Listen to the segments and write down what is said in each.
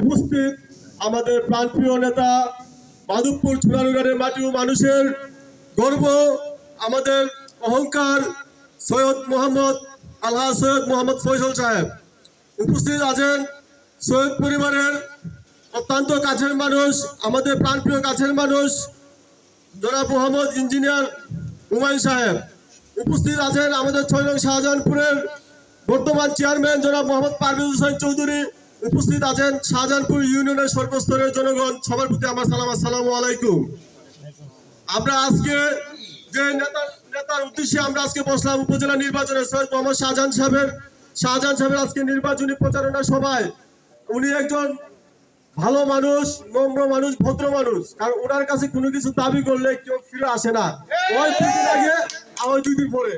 উপস্থিত আমাদের প্রাণপ্রিয় নেতা মাধবপুর চুনারুগানের মাটি ও মানুষের গর্ব, আমাদের অহংকার সৈয়দ মোহাম্মদ আল্লাহ সৈয়দ মোহাম্মদ ফয়সল সাহেব। উপস্থিত আছেন সৈয়দ পরিবারের অত্যন্ত কাছের মানুষ, আমাদের প্রাণপ্রিয় কাছের মানুষ, জনাব মোহাম্মদ ইঞ্জিনিয়ার হুমায়ুন সাহেব। উপস্থিত আছেন আমাদের ছয় নং শাহজাহানপুরের বর্তমান চেয়ারম্যান জনাব মোহাম্মদ পারভেজ হোসেন চৌধুরী। উপস্থিত আছেন শাহজাহানপুর ইউনিয়নের সর্বস্তরের জনগণ। সবার প্রতি আমার সালাম, আসসালামু আলাইকুম। আমরা আজকে যে নেতার নেতার উদ্দেশ্যে আমরা আজকে বসলাম উপজেলা নির্বাচনে সৈয়দ মোহাম্মদ শাহজাহান সাহেবের শাহজাহান সাহেবের আজকে নির্বাচনী প্রচারণা সভায়। উনি একজন ভালো মানুষ, নম্র মানুষ, ভদ্র মানুষ। কারণ ওনার কাছে কোনো কিছু দাবি করলে কেউ ফিরে আসে না। ওই দুদিন আগে আমার দুই দিন পরে।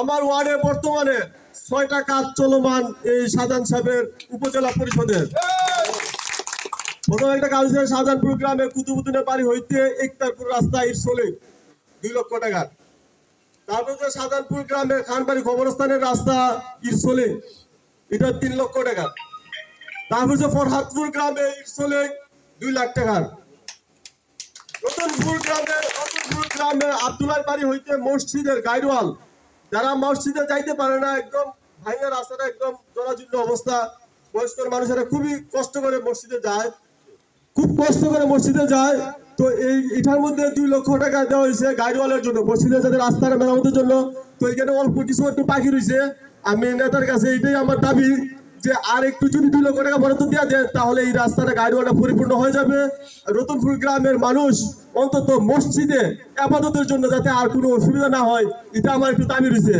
আমার ওয়ার্ডে বর্তমানে ছয়টা কাজ চলমান এই সাজান সাহেবের উপজেলা পরিষদের। প্রথম একটা কাজ হচ্ছে শাহজাহানপুর গ্রামে কুতুবুদ্দিনের বাড়ি হইতে একতারপুর রাস্তা ইরসলে দুই লক্ষ টাকার তারপর হচ্ছে শাহজাহানপুর গ্রামের খানবাড়ি কবরস্থানের রাস্তা ইরসলে এটা তিন লক্ষ টাকার তারপর হচ্ছে ফরহাদপুর গ্রামে ইরসলে দুই লাখ টাকার রতনপুর গ্রামে রতনপুর গ্রামে আব্দুল্লাহ বাড়ি হইতে মসজিদের গাইডওয়াল যারা মসজিদে যাইতে পারে না, একদম ভাইয়ের রাস্তাটা একদম জরাজীর্ণ অবস্থা। বয়স্ক মানুষেরা খুবই কষ্ট করে মসজিদে যায়। খুব কষ্ট করে মসজিদে যায়। তো এই এটার মধ্যে দুই লক্ষ টাকা দেওয়া হয়েছে গাড়িওয়ালার জন্য, মসজিদে যাদের রাস্তাটা মেরামতের জন্য। তো এখানে অল্প কিছু একটু পাখি রয়েছে। আমি নেতার কাছে এটাই আমার দাবি। যে আর একটু যদি দুই লক্ষ টাকা বরাদ্দ দেওয়া যায়, তাহলে এই রাস্তাটা গাড়িওয়ালা পরিপূর্ণ হয়ে যাবে। রতনপুর গ্রামের মানুষ অন্তত মসজিদে আপাততের জন্য যাতে আর কোনো অসুবিধা না হয়, এটা আমার একটু দাবি রয়েছে।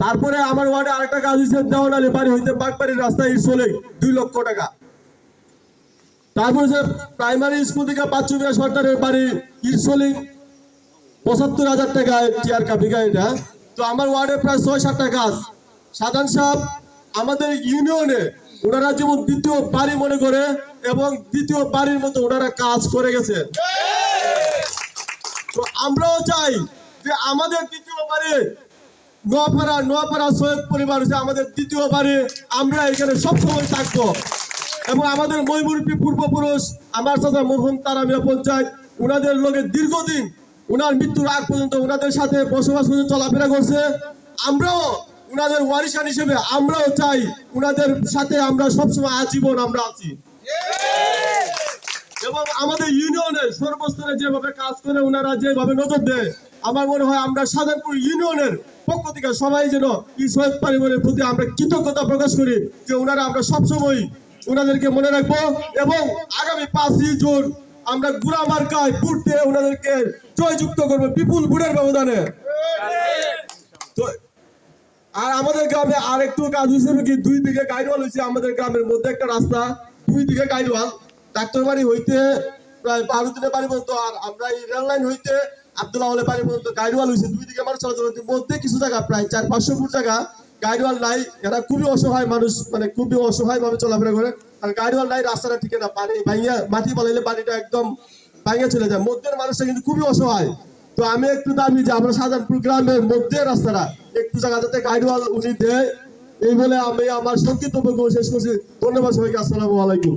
তারপরে আমার ওয়ার্ডে আরেকটা কাজ হয়েছে দেওয়ানালি বাড়ি হইতে বাগবাড়ির রাস্তায় চলে দুই লক্ষ টাকা। তারপর প্রাইমারি স্কুল থেকে বাচ্চুবিরা সরকারের বাড়ি ইরসলিং পঁচাত্তর হাজার টাকায় চেয়ার কাপিকা এটা তো আমার ওয়ার্ডে প্রায় ছয় সাতটা কাজ। সাধারণ সাহেব আমাদের ইউনিয়নে ওনারা যেমন দ্বিতীয় বাড়ি মনে করে এবং দ্বিতীয় বাড়ির মতো ওনারা কাজ করে গেছে। তো আমরাও চাই যে আমাদের দ্বিতীয় বাড়ি নোয়াপাড়া নোয়াপাড়া সৈয়দ পরিবার হচ্ছে আমাদের দ্বিতীয় বাড়ি, আমরা এখানে সবসময় থাকব। এবং আমাদের ময়মুরপি পূর্বপুরুষ, আমার চাচা মোহন তারামিয়া পঞ্চায়েত ওনাদের লোকের দীর্ঘদিন ওনার মৃত্যুর আগ পর্যন্ত ওনাদের সাথে বসবাস করে চলাফেরা করছে। আমরাও ওনাদের ওয়ারিশান হিসেবে আমরাও চাই ওনাদের সাথে আমরা সবসময় আজীবন আমরা আছি। এবং আমাদের ইউনিয়নের সর্বস্তরে যেভাবে কাজ করে ওনারা যেভাবে নজর দেয়, আমার মনে হয় আমরা সাধারণপুর ইউনিয়নের পক্ষ থেকে সবাই যেন এই শহীদ পরিবারের প্রতি আমরা কৃতজ্ঞতা প্রকাশ করি যে ওনারা আমরা সবসময় ওনাদেরকে মনে রাখব এবং আগামী পাঁচই জুন আমরা গুড়া মার্কায় ভোট দিয়ে ওনাদেরকে জয়যুক্ত করব বিপুল ভোটের ব্যবধানে। তো আর আমাদের গ্রামে আর একটু কাজ হিসেবে কি দুই দিকে গাইডওয়াল হয়েছে আমাদের গ্রামের মধ্যে, একটা রাস্তা, দুই দিকে গাইডওয়াল। ডাক্তার বাড়ি হইতে প্রায় বারো দিনের বাড়ি পর্যন্ত, আর আমরা এই রেল লাইন হইতে আব্দুল্লাহ হলে বাড়ি পর্যন্ত গাইডওয়াল হয়েছে। দুই দিকে মানুষ চলাচল হচ্ছে মধ্যে কিছু জায়গা, প্রায় চার পাঁচশো ফুট জায়গা গাইডওয়াল নাই। এরা খুবই অসহায় মানুষ মানে খুবই অসহায় ভাবে চলাফেরা করে। আর গাইডওয়াল নাই, রাস্তাটা ঠিক না, পানি ভাইয়া মাটি বলাইলে পানিটা একদম ভাঙিয়ে চলে যায়। মধ্যের মানুষটা কিন্তু খুবই অসহায়। তো আমি একটু দাবি যে আমরা সাজানপুর গ্রামের মধ্যে রাস্তাটা, একটু জায়গা যাতে গাইডওয়াল উনি দেয়। এই বলে আমি আমার সংক্ষিপ্ত বক্তব্য শেষ করছি। ধন্যবাদ সবাইকে, আসসালামু আলাইকুম।